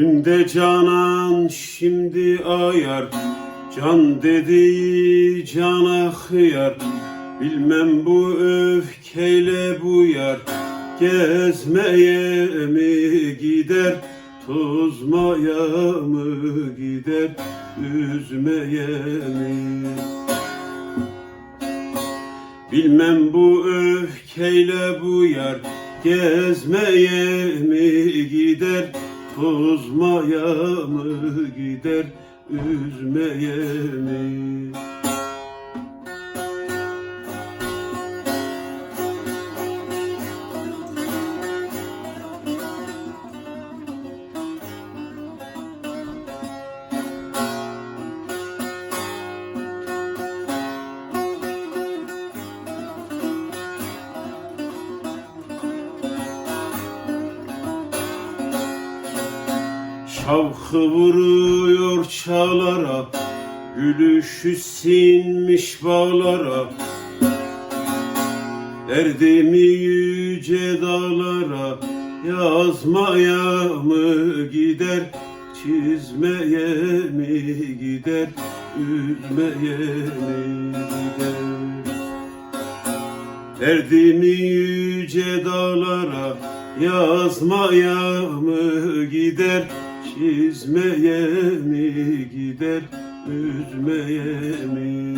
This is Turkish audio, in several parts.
Dünde canan şimdi ayar. Can dediği cana hıyar. Bilmem bu öfkeyle bu yar. Gezmeye mi gider Tozmaya mı gider Üzmeye mi? Bilmem bu öfkeyle bu yar. Gezmeye mi gider Tozmaya mı gider Üzmeye mi Şavkı vuruyor çağlara Gülüşü sinmiş bağlara. Derdimi yüce dağlara Yazmaya mı gider Çizmeye mi gider Üzmeye mi gider? Derdimi yüce dağlara yazmaya mı gider Çizmeye mi gider üzmeye mi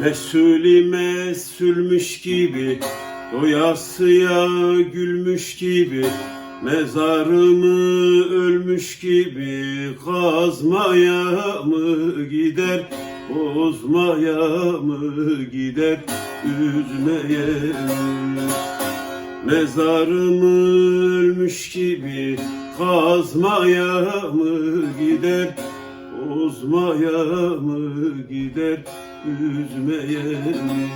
Mesulü mesulmüş gibi Doyasıya gülmüş gibi Mezarımı ölmüş gibi Kazmaya mı gider Bozmaya mı gider Üzmeye mi? Mezarımı ölmüş gibi Kazmaya mı gider Bozmaya mı gider Üzmeye mi